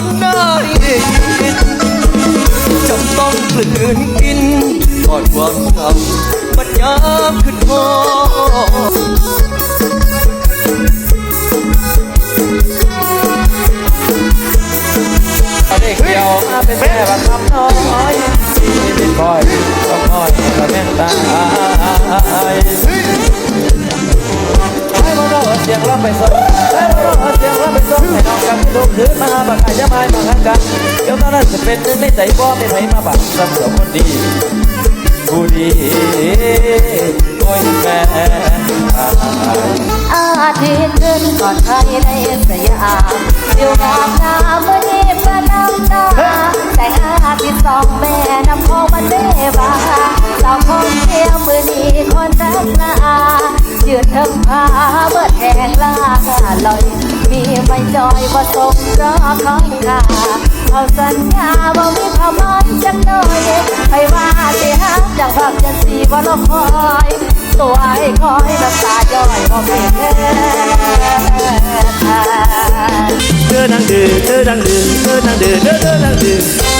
อ่านได้จำต้องกลืนกินก่อนความเหงามันยาขึ้นพอเด็กเดียวมาเป็นแม่บังคับน้อยที่เป็นคอยต้องคอยกับแม่ตายให้มาดนเสียงร้องไปส่งให้มาดนเสียงร้องไปส่งให้น้องกันทุกคืนมาบักอาจจะไม่ เป็นหนึ่ใจบ่ไม่ให้มาบักสำหรับคนดีผู้ดีโอ้ยแฟนอาทิตย์ขึ้นก่อนใครในสยามอยู่งามงามเมื่อนี้ประน้ำตาแต่งอาทิตย์สองแม่น้ำพองมันเด้บาสาวคนเที่ยวมือนี้คนรักนายืนเทิงพาเบิดแหงลาลอย มีไม่จอยผสมรอของข้า เอาสัญญาว่ามีความหมายจังหน่อยไปว่าสิหาจังพักจังสีบ่รอคอย ตัวไอ้คอยน้ำตาย่อยบ่แม่แท้เธอนั่งดื้อเธอนั่งดื้อเธอนั่งดื้อเธอเธอนั่งดื้อ